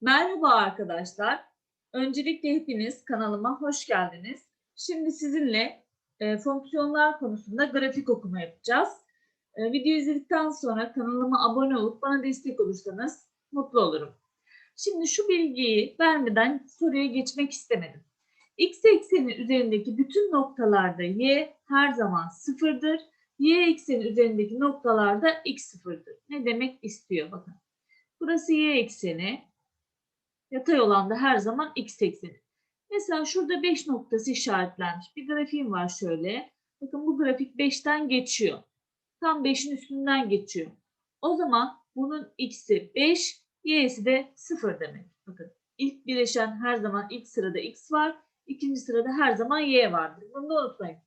Merhaba arkadaşlar. Öncelikle hepiniz kanalıma hoş geldiniz. Şimdi sizinle e, fonksiyonlar konusunda grafik okuma yapacağız. E, video izledikten sonra kanalıma abone olup bana destek olursanız mutlu olurum. Şimdi şu bilgiyi vermeden soruya geçmek istemedim. X ekseni üzerindeki bütün noktalarda y her zaman sıfırdır. Y ekseni üzerindeki noktalarda x sıfırdır. Ne demek istiyor bakın. Burası y ekseni, Yatay olan da her zaman x ekseni. Mesela şurada 5 noktası işaretlenmiş. Bir grafiğim var şöyle. Bakın bu grafik 5'ten geçiyor. Tam 5'in üstünden geçiyor. O zaman bunun x'i 5, y'si de 0 demek. Bakın ilk bileşen her zaman ilk sırada x var. ikinci sırada her zaman y vardır. Bunu da unutmayın.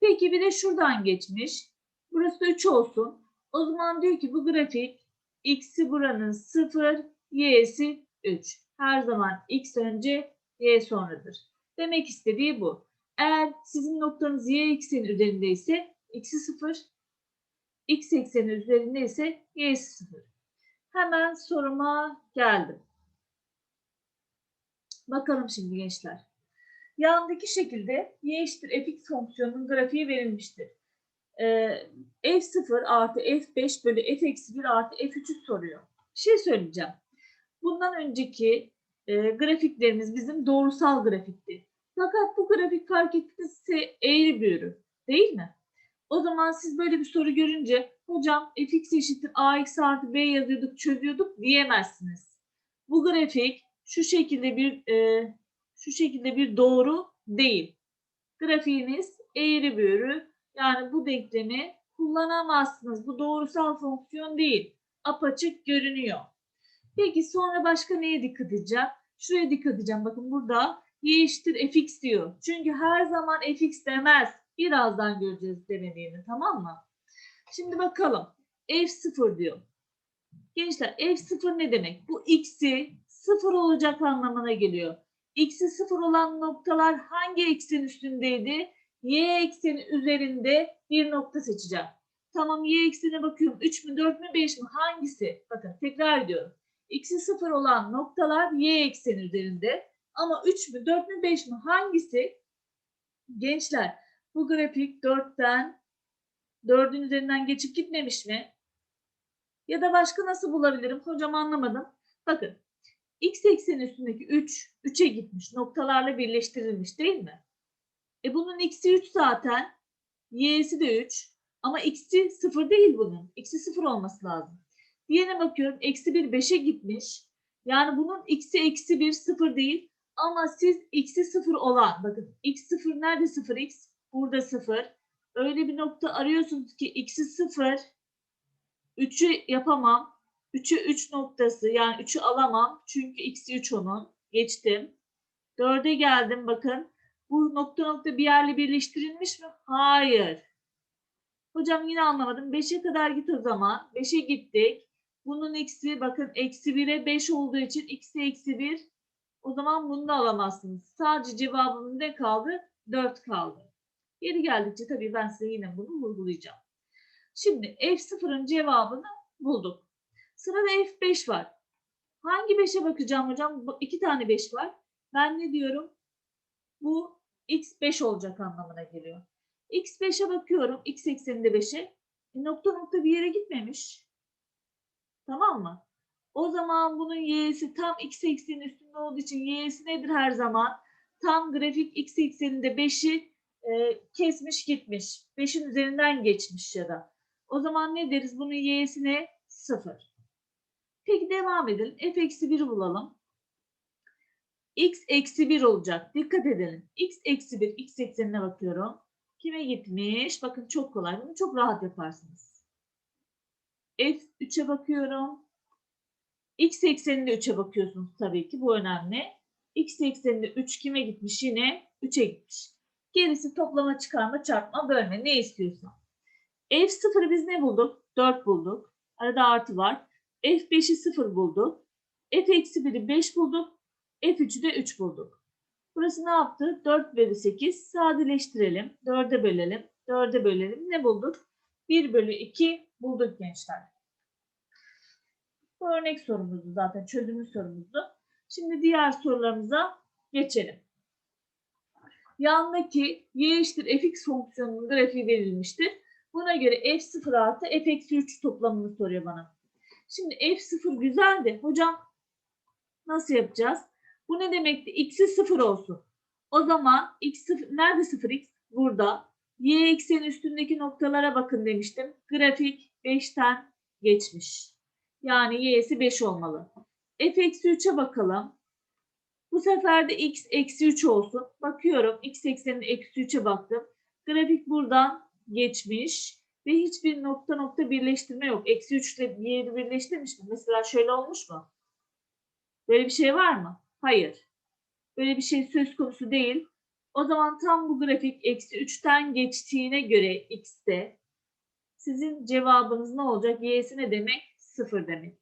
Peki bir de şuradan geçmiş. Burası da 3 olsun. O zaman diyor ki bu grafik x'i buranın 0, y'si 3 her zaman x önce y sonradır. Demek istediği bu. Eğer sizin noktanız y ekseni üzerinde ise x'i 0, x ekseni üzerinde ise y'si 0. Hemen soruma geldim. Bakalım şimdi gençler. Yandaki şekilde y eşittir fx fonksiyonunun grafiği verilmiştir. Ee, f0 artı f5 bölü f eksi 1 artı f3'ü soruyor. Bir şey söyleyeceğim. Bundan önceki e, grafiklerimiz bizim doğrusal grafikti. Fakat bu grafik fark ettiyse eğri büğrü değil mi? O zaman siz böyle bir soru görünce hocam fx eşittir ax artı b yazıyorduk çözüyorduk diyemezsiniz. Bu grafik şu şekilde bir e, şu şekilde bir doğru değil. Grafiğiniz eğri büğrü yani bu denklemi kullanamazsınız. Bu doğrusal fonksiyon değil. Apaçık görünüyor. Peki sonra başka neye dikkat edeceğim? Şuraya dikkat edeceğim. Bakın burada y eşittir fx diyor. Çünkü her zaman fx demez. Birazdan göreceğiz demediğini tamam mı? Şimdi bakalım. f0 diyor. Gençler f0 ne demek? Bu x'i 0 olacak anlamına geliyor. x'i 0 olan noktalar hangi eksen üstündeydi? y ekseni üzerinde bir nokta seçeceğim. Tamam y eksenine bakıyorum. 3 mü 4 mü 5 mi? Hangisi? Bakın tekrar ediyorum x'i 0 olan noktalar y ekseni üzerinde. Ama 3 mü 4 mü 5 mi hangisi? Gençler bu grafik 4'ten 4'ün üzerinden geçip gitmemiş mi? Ya da başka nasıl bulabilirim? Hocam anlamadım. Bakın x ekseni üstündeki 3 3'e gitmiş noktalarla birleştirilmiş değil mi? E bunun x'i 3 zaten y'si de 3 ama x'i 0 değil bunun. x'i 0 olması lazım. Diğerine bakıyorum. Eksi 1 5'e gitmiş. Yani bunun x'i eksi 1 0 değil. Ama siz x'i 0 olan bakın x 0 nerede 0 x? Burada 0. Öyle bir nokta arıyorsunuz ki x'i 0 3'ü yapamam. 3'ü 3 noktası yani 3'ü alamam. Çünkü x'i 3 onun. Geçtim. 4'e geldim bakın. Bu nokta nokta bir yerle birleştirilmiş mi? Hayır. Hocam yine anlamadım. 5'e kadar git o zaman. 5'e gittik. Bunun x'i bakın eksi 1'e 5 olduğu için x'i eksi 1. O zaman bunu da alamazsınız. Sadece cevabımın ne kaldı? 4 kaldı. Yeri geldikçe tabii ben size yine bunu vurgulayacağım. Şimdi F0'ın cevabını bulduk. Sırada F5 var. Hangi 5'e bakacağım hocam? İki tane 5 var. Ben ne diyorum? Bu x5 olacak anlamına geliyor. x5'e bakıyorum. x ekseninde 5'e. E, nokta nokta bir yere gitmemiş. Tamam mı? O zaman bunun y'si tam x eksenin üstünde olduğu için y'si nedir her zaman? Tam grafik x ekseninde 5'i e, kesmiş gitmiş. 5'in üzerinden geçmiş ya da. O zaman ne deriz? Bunun y'si ne? 0. Peki devam edelim. f eksi 1'i bulalım. x eksi 1 olacak. Dikkat edelim. x eksi 1 x eksenine bakıyorum. Kime gitmiş? Bakın çok kolay. Bunu çok rahat yaparsınız. F3'e bakıyorum. X ekseninde 3'e bakıyorsunuz tabii ki. Bu önemli. X ekseninde 3 kime gitmiş? Yine 3'e gitmiş. Gerisi toplama, çıkarma, çarpma, bölme. Ne istiyorsan. F0'ı biz ne bulduk? 4 bulduk. Arada artı var. F5'i 0 bulduk. F-1'i 5 bulduk. F3'ü de 3 bulduk. Burası ne yaptı? 4 bölü 8. Sadeleştirelim. 4'e bölelim. 4'e bölelim. Ne bulduk? 1 bölü 2 bulduk gençler. Bu örnek sorumuzdu zaten çözümlü sorumuzdu. Şimdi diğer sorularımıza geçelim. Yandaki y eşittir fx fonksiyonunun grafiği verilmiştir. Buna göre f0 artı f eksi 3 toplamını soruyor bana. Şimdi f0 güzel de hocam nasıl yapacağız? Bu ne demekti? x'i 0 olsun. O zaman x 0, nerede 0x? Burada. Y eksenin üstündeki noktalara bakın demiştim. Grafik 5'ten geçmiş. Yani y'si 5 olmalı. f eksi 3'e bakalım. Bu sefer de x eksi 3 olsun. Bakıyorum x eksenin eksi 3'e baktım. Grafik buradan geçmiş ve hiçbir nokta nokta birleştirme yok. Eksi 3 ile y'yi birleştirmiş mi? Mesela şöyle olmuş mu? Böyle bir şey var mı? Hayır. Böyle bir şey söz konusu değil. O zaman tam bu grafik eksi 3'ten geçtiğine göre x'te sizin cevabınız ne olacak? Y'si ne demek? 0 demek.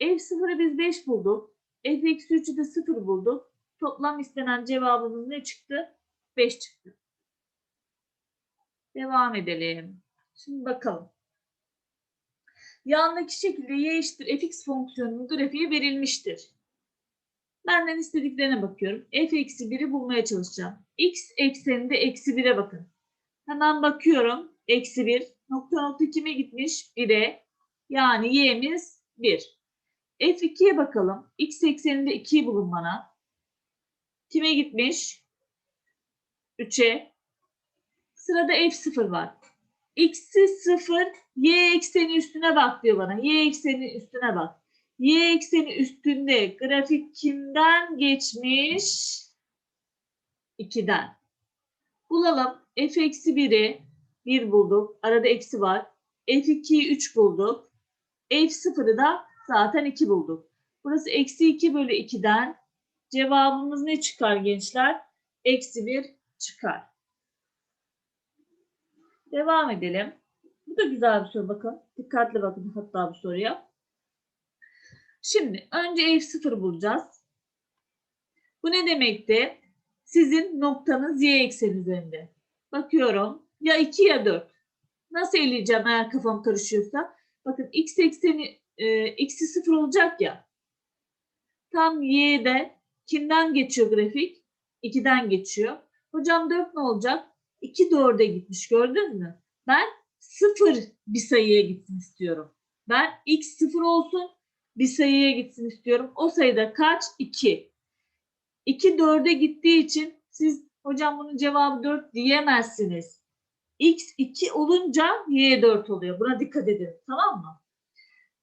F0'ı biz 5 bulduk. F eksi 3'ü de 0 bulduk. Toplam istenen cevabımız ne çıktı? 5 çıktı. Devam edelim. Şimdi bakalım. Yandaki şekilde y eşittir fx fonksiyonunun grafiği verilmiştir. Benden istediklerine bakıyorum. f eksi 1'i bulmaya çalışacağım. x ekseninde eksi 1'e bakın. Hemen bakıyorum. Eksi 1. Nokta nokta kime gitmiş? 1'e. Yani y'miz 1. f2'ye bakalım. x ekseninde 2'yi bulun bana. Kime gitmiş? 3'e. Sırada f0 var. x'i 0, y ekseni üstüne bak diyor bana. y ekseni üstüne bak. Y ekseni üstünde grafik kimden geçmiş? 2'den. Bulalım. F eksi 1'i 1 bulduk. Arada eksi var. F2'yi 3 bulduk. F0'ı da zaten 2 bulduk. Burası eksi 2 bölü 2'den. Cevabımız ne çıkar gençler? Eksi 1 çıkar. Devam edelim. Bu da güzel bir soru bakın. Dikkatli bakın hatta bu soruya. Şimdi önce f0 bulacağız. Bu ne demekti? Sizin noktanız y ekseni üzerinde. Bakıyorum. Ya 2 ya 4. Nasıl eleyeceğim eğer kafam karışıyorsa? Bakın x ekseni e, x'i 0 olacak ya. Tam y'de kimden geçiyor grafik? 2'den geçiyor. Hocam 4 ne olacak? 2 4'e gitmiş gördün mü? Ben 0 bir sayıya gitsin istiyorum. Ben x 0 olsun bir sayıya gitsin istiyorum. O sayıda kaç? 2. 2 4'e gittiği için siz hocam bunun cevabı 4 diyemezsiniz. X 2 olunca Y 4 oluyor. Buna dikkat edin. Tamam mı?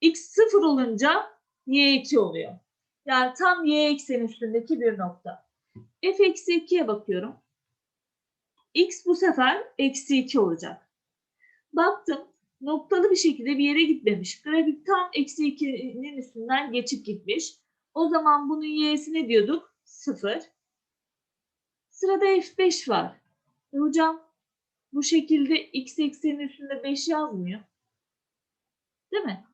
X 0 olunca Y 2 oluyor. Yani tam Y ekseni üstündeki bir nokta. F eksi 2'ye bakıyorum. X bu sefer eksi 2 olacak. Baktım noktalı bir şekilde bir yere gitmemiş. Grafik tam eksi 2'nin üstünden geçip gitmiş. O zaman bunun y'si ne diyorduk? 0. Sırada f5 var. E hocam bu şekilde x eksenin üstünde 5 yazmıyor. Değil mi?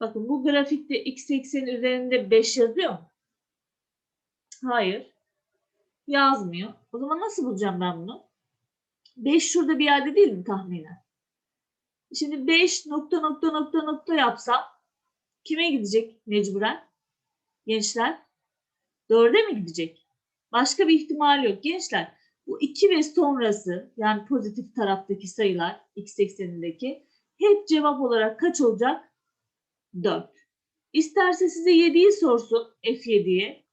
Bakın bu grafikte x eksenin üzerinde 5 yazıyor mu? Hayır. Yazmıyor. O zaman nasıl bulacağım ben bunu? 5 şurada bir yerde değil mi tahminen? Şimdi 5 nokta nokta nokta nokta yapsam kime gidecek mecburen? Gençler 4'e mi gidecek? Başka bir ihtimal yok. Gençler bu 2 ve sonrası yani pozitif taraftaki sayılar x eksenindeki hep cevap olarak kaç olacak? 4. İsterse size 7'yi sorsun F7'ye.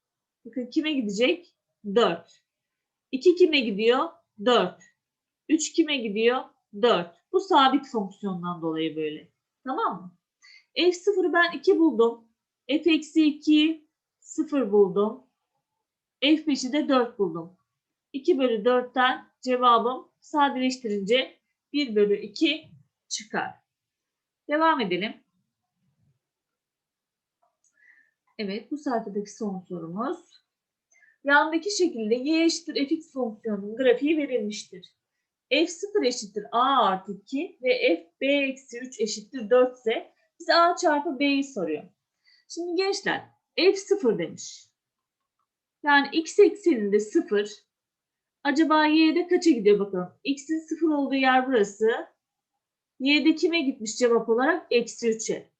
Bakın kime gidecek? 4. 2 kime gidiyor? 4. 3 kime gidiyor? 4. Bu sabit fonksiyondan dolayı böyle. Tamam mı? F0'ı ben 2 buldum. F eksi 2'yi 0 buldum. F5'i de 4 buldum. 2 bölü 4'ten cevabım sadeleştirince 1 bölü 2 çıkar. Devam edelim. Evet bu sayfadaki son sorumuz. Yandaki şekilde y eşittir fx fonksiyonunun grafiği verilmiştir. f0 eşittir a artı 2 ve f b eksi 3 eşittir 4 ise bize a çarpı b'yi soruyor. Şimdi gençler f0 demiş. Yani x ekseninde 0. Acaba y'de kaça gidiyor bakalım. x'in 0 olduğu yer burası. y'de kime gitmiş cevap olarak? Eksi 3'e.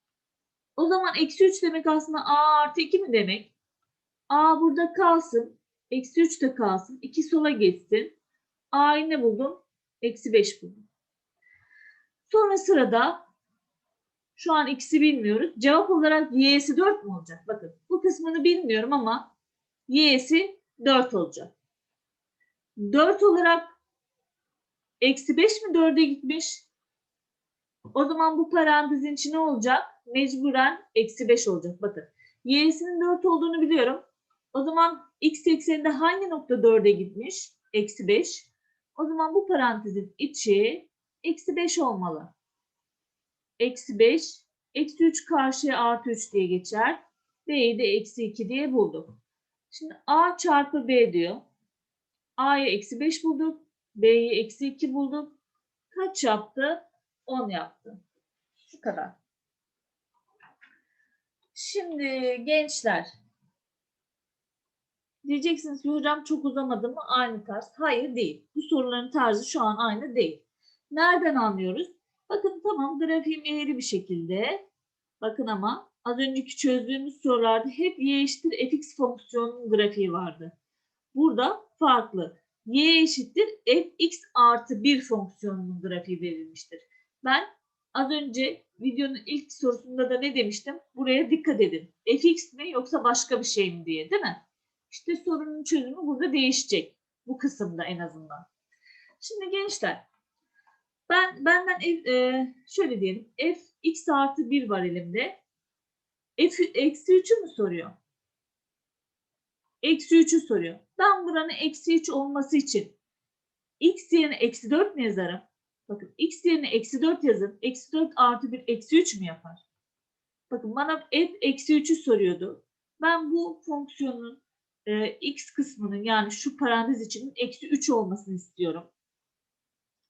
O zaman eksi 3 demek aslında a artı 2 mi demek? A burada kalsın. Eksi 3 de kalsın. 2 sola geçsin. A'yı ne buldum? Eksi 5 buldum. Sonra sırada şu an x'i bilmiyoruz. Cevap olarak y'si 4 mü olacak? Bakın bu kısmını bilmiyorum ama y'si 4 olacak. 4 olarak eksi 5 mi 4'e gitmiş? O zaman bu parantezin içi ne olacak? Mecburen eksi 5 olacak. Bakın y'sinin 4 olduğunu biliyorum. O zaman x ekseninde hangi nokta 4'e gitmiş? Eksi 5. O zaman bu parantezin içi eksi 5 olmalı. Eksi 5. Eksi 3 karşıya artı 3 diye geçer. B'yi de eksi 2 diye bulduk. Şimdi A çarpı B diyor. A'ya eksi 5 bulduk. B'yi eksi 2 bulduk. Kaç yaptı? 10 yaptı. Şu kadar. Şimdi gençler diyeceksiniz ki hocam çok uzamadı mı? Aynı tarz. Hayır değil. Bu soruların tarzı şu an aynı değil. Nereden anlıyoruz? Bakın tamam grafiğim eğri bir şekilde. Bakın ama az önceki çözdüğümüz sorularda hep y eşittir fx fonksiyonunun grafiği vardı. Burada farklı. y eşittir fx artı 1 fonksiyonunun grafiği verilmiştir. Ben az önce videonun ilk sorusunda da ne demiştim? Buraya dikkat edin. fx mi yoksa başka bir şey mi diye değil mi? İşte sorunun çözümü burada değişecek. Bu kısımda en azından. Şimdi gençler ben benden e, şöyle diyelim f x artı 1 var elimde. f eksi 3'ü mü soruyor? Eksi 3'ü soruyor. Ben buranın eksi 3 olması için x yerine eksi 4 mi yazarım? Bakın x yerine eksi 4 yazın. Eksi 4 artı 1 eksi 3 mü yapar? Bakın bana f eksi 3'ü soruyordu. Ben bu fonksiyonun e, x kısmının yani şu parantez içinin eksi 3 olmasını istiyorum.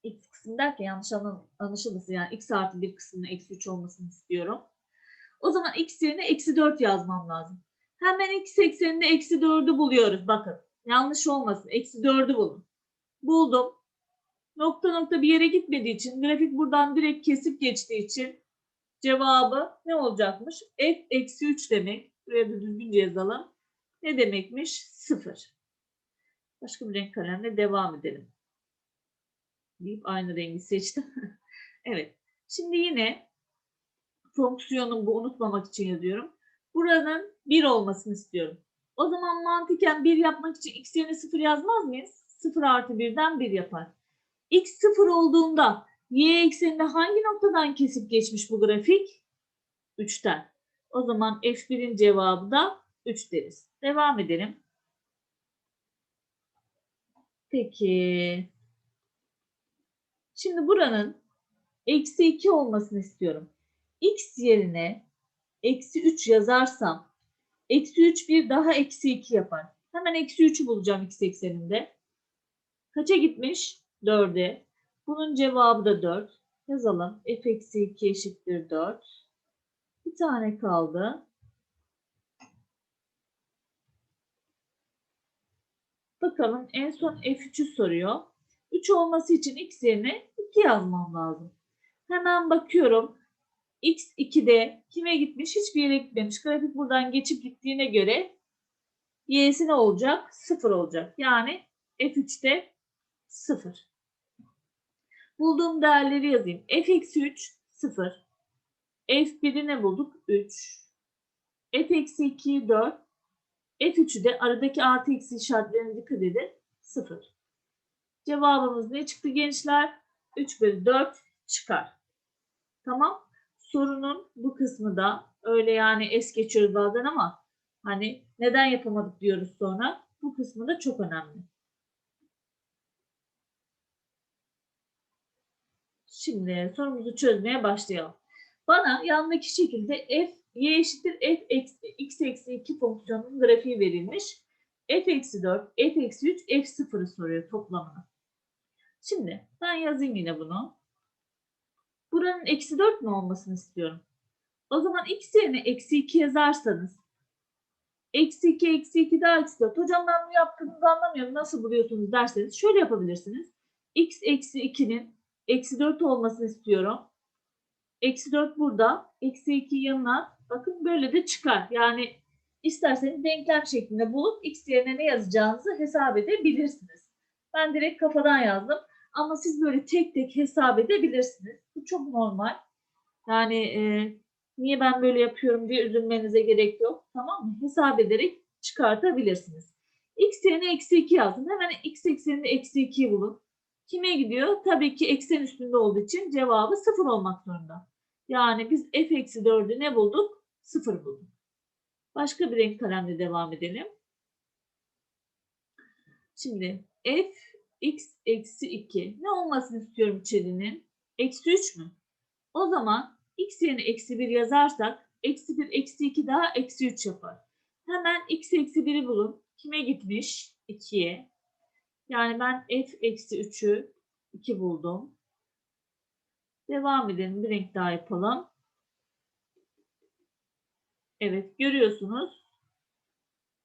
x kısmı derken yanlış anlaşılmasın yani x artı 1 kısmının eksi 3 olmasını istiyorum. O zaman x yerine eksi 4 yazmam lazım. Hemen x ekseninde eksi 4'ü buluyoruz. Bakın yanlış olmasın. Eksi 4'ü bulun. Buldum. Nokta nokta bir yere gitmediği için grafik buradan direkt kesip geçtiği için cevabı ne olacakmış? f eksi 3 demek. Buraya da düzgünce yazalım. Ne demekmiş? 0. Başka bir renk kalemle devam edelim. Deyip aynı rengi seçtim. evet. Şimdi yine fonksiyonun bu unutmamak için yazıyorum. Buranın 1 olmasını istiyorum. O zaman mantıken 1 yapmak için x yerine 0 yazmaz mıyız? 0 artı 1'den 1 yapar. x 0 olduğunda y ekseninde hangi noktadan kesip geçmiş bu grafik? 3'ten. O zaman f1'in cevabı da 3 deriz. Devam edelim. Peki. Şimdi buranın eksi 2 olmasını istiyorum. x yerine eksi 3 yazarsam eksi 3 bir daha eksi 2 yapar. Hemen eksi 3'ü bulacağım x ekseninde. Kaça gitmiş? 4'e. Bunun cevabı da 4. Yazalım. f eksi 2 eşittir 4. Bir tane kaldı. Bakalım en son f3'ü soruyor. 3 olması için x yerine 2 yazmam lazım. Hemen bakıyorum. X 2'de kime gitmiş? Hiçbir yere gitmemiş. Grafik buradan geçip gittiğine göre y'si ne olacak? 0 olacak. Yani f3'te 0. Bulduğum değerleri yazayım. f eksi 3 0. f1'i ne bulduk? 3. f eksi 2 4. f3'ü de aradaki artı eksi işaretlerine dikkat edin. 0. Cevabımız ne çıktı gençler? 3 bölü 4 çıkar. Tamam. Sorunun bu kısmı da öyle yani es geçiyoruz bazen ama hani neden yapamadık diyoruz sonra. Bu kısmı da çok önemli. Şimdi sorumuzu çözmeye başlayalım. Bana yandaki şekilde f y eşittir f eksi, x eksi 2 fonksiyonunun grafiği verilmiş. f eksi 4, f eksi 3, f 0'ı soruyor toplamını. Şimdi ben yazayım yine bunu. Buranın eksi 4 mü olmasını istiyorum. O zaman x yerine eksi 2 yazarsanız eksi 2 eksi 2 daha eksi 4. Hocam ben bunu yaptığınızı anlamıyorum. Nasıl buluyorsunuz derseniz şöyle yapabilirsiniz. x eksi 2'nin eksi 4 olmasını istiyorum. Eksi 4 burada. Eksi 2 yanına. Bakın böyle de çıkar. Yani isterseniz denklem şeklinde bulup x yerine ne yazacağınızı hesap edebilirsiniz. Ben direkt kafadan yazdım. Ama siz böyle tek tek hesap edebilirsiniz. Bu çok normal. Yani e, niye ben böyle yapıyorum diye üzülmenize gerek yok. Tamam mı? Hesap ederek çıkartabilirsiniz. X yerine eksi 2 yazdım. Hemen x ekseninde eksi 2'yi bulun. Kime gidiyor? Tabii ki eksen üstünde olduğu için cevabı 0 olmak zorunda. Yani biz f eksi 4'ü ne bulduk? 0 bulduk. Başka bir renk kalemle devam edelim. Şimdi f x eksi 2 ne olmasını istiyorum içerinin? Eksi 3 mü? O zaman x yerine eksi 1 yazarsak eksi 1 eksi 2 daha eksi 3 yapar. Hemen x eksi 1'i bulun. Kime gitmiş? 2'ye. Yani ben f eksi 3'ü 2 buldum. Devam edelim. Bir renk daha yapalım. Evet görüyorsunuz.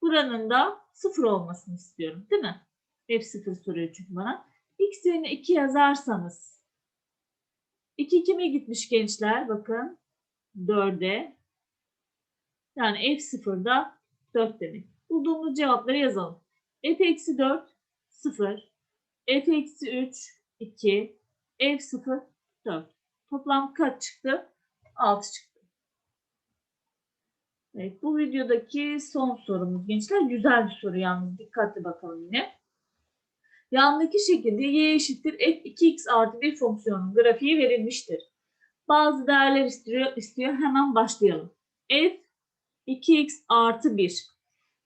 Buranın da 0 olmasını istiyorum. Değil mi? F0 soruyor çünkü bana. X yerine 2 yazarsanız 2 kime gitmiş gençler? Bakın 4'e. Yani F0'da 4 demek. Bulduğumuz cevapları yazalım. F eksi 4 0. F eksi 3 2. F0 4. Toplam kaç çıktı? 6 çıktı. Evet, bu videodaki son sorumuz gençler. Güzel bir soru yalnız. Dikkatli bakalım yine. Yandaki şekilde y eşittir f2x artı bir fonksiyonun grafiği verilmiştir. Bazı değerler istiyor, istiyor. Hemen başlayalım. f 2x artı 1.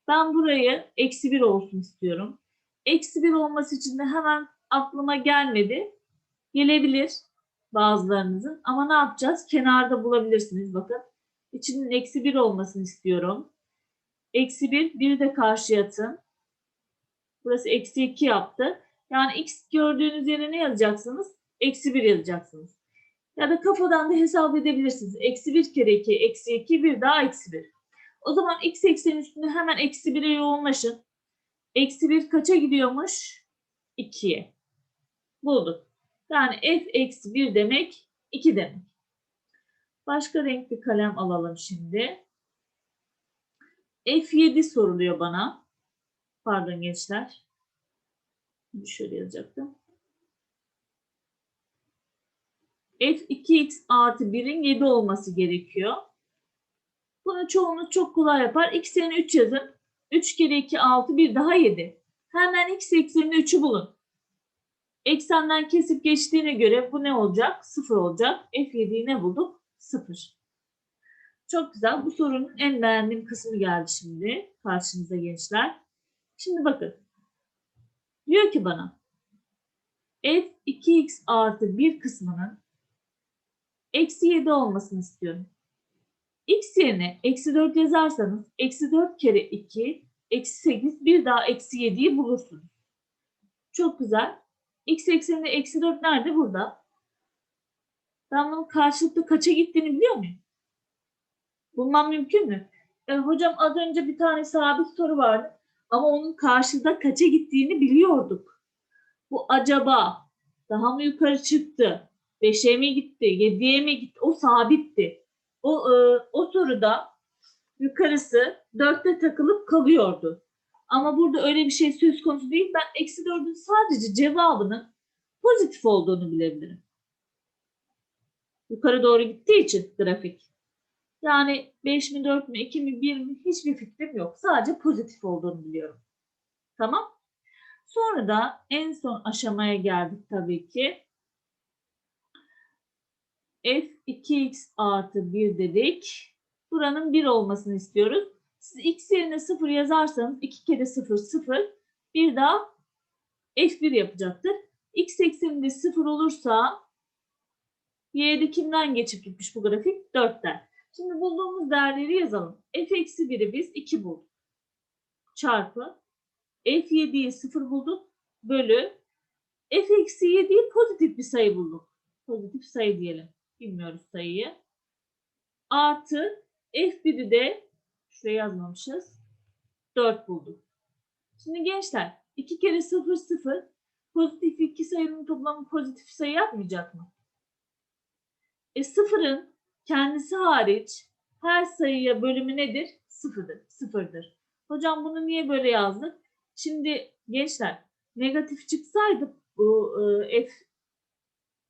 Ben burayı eksi 1 olsun istiyorum. Eksi 1 olması için de hemen aklıma gelmedi. Gelebilir bazılarınızın. Ama ne yapacağız? Kenarda bulabilirsiniz. Bakın. İçinin eksi 1 olmasını istiyorum. Eksi 1, 1 de karşıya atın. Burası eksi 2 yaptı. Yani x gördüğünüz yere ne yazacaksınız? Eksi 1 yazacaksınız. Ya da kafadan da hesap edebilirsiniz. Eksi 1 kere 2, eksi 2, 1 daha eksi 1. O zaman x eksenin üstünde hemen eksi 1'e yoğunlaşın. Eksi 1 kaça gidiyormuş? 2'ye. Bulduk. Yani f eksi 1 demek 2 demek. Başka renkli kalem alalım şimdi. F7 soruluyor bana. Pardon gençler. Şöyle yazacaktım. F2x artı 1'in 7 olması gerekiyor. Bunu çoğunuz çok kolay yapar. X yerine 3 yazın. 3 kere 2 6 bir daha 7. Hemen x ekseninde 3'ü bulun. Eksenden kesip geçtiğine göre bu ne olacak? 0 olacak. F7'yi ne bulduk? 0. Çok güzel. Bu sorunun en beğendiğim kısmı geldi şimdi. Karşınıza gençler. Şimdi bakın. Diyor ki bana f 2x artı 1 kısmının eksi 7 olmasını istiyorum. x yerine eksi 4 yazarsanız eksi 4 kere 2 eksi 8 bir daha eksi 7'yi bulursunuz. Çok güzel. x ekseninde eksi 4 nerede? Burada. Ben bunun karşılıklı kaça gittiğini biliyor muyum? Bulmam mümkün mü? E, hocam az önce bir tane sabit soru vardı. Ama onun karşıda kaça gittiğini biliyorduk. Bu acaba daha mı yukarı çıktı? 5'e mi gitti? 7'ye mi gitti? O sabitti. O, e, o soruda yukarısı 4'te takılıp kalıyordu. Ama burada öyle bir şey söz konusu değil. Ben eksi 4'ün sadece cevabının pozitif olduğunu bilebilirim. Yukarı doğru gittiği için grafik. Yani 5 mi 4 mi 2 mi 1 mi hiçbir fikrim yok. Sadece pozitif olduğunu biliyorum. Tamam. Sonra da en son aşamaya geldik tabii ki. f2x artı 1 dedik. Buranın 1 olmasını istiyoruz. Siz x yerine 0 yazarsanız 2 kere 0 0. Bir daha f1 yapacaktır. x ekseninde 0 olursa y'de kimden geçip gitmiş bu grafik? 4'ten. Şimdi bulduğumuz değerleri yazalım. f eksi 1'i biz 2 bulduk. Çarpı f7'yi 0 bulduk. Bölü f eksi 7'yi pozitif bir sayı bulduk. Pozitif sayı diyelim. Bilmiyoruz sayıyı. Artı f1'i de şuraya yazmamışız. 4 bulduk. Şimdi gençler 2 kere 0 0 pozitif iki sayının toplamı pozitif sayı yapmayacak mı? E sıfırın kendisi hariç her sayıya bölümü nedir? Sıfırdır. Sıfırdır. Hocam bunu niye böyle yazdık? Şimdi gençler negatif çıksaydı bu e, f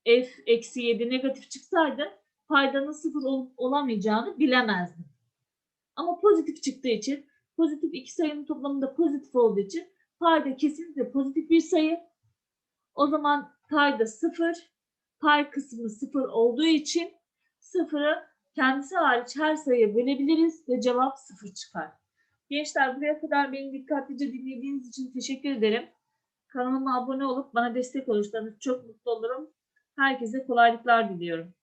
f eksi 7 negatif çıksaydı paydanın sıfır olup olamayacağını bilemezdim. Ama pozitif çıktığı için pozitif iki sayının toplamında pozitif olduğu için payda kesinlikle pozitif bir sayı. O zaman payda sıfır, pay kısmı sıfır olduğu için sıfırı kendisi hariç her sayıya bölebiliriz ve cevap sıfır çıkar. Gençler buraya kadar beni dikkatlice dinlediğiniz için teşekkür ederim. Kanalıma abone olup bana destek olursanız çok mutlu olurum. Herkese kolaylıklar diliyorum.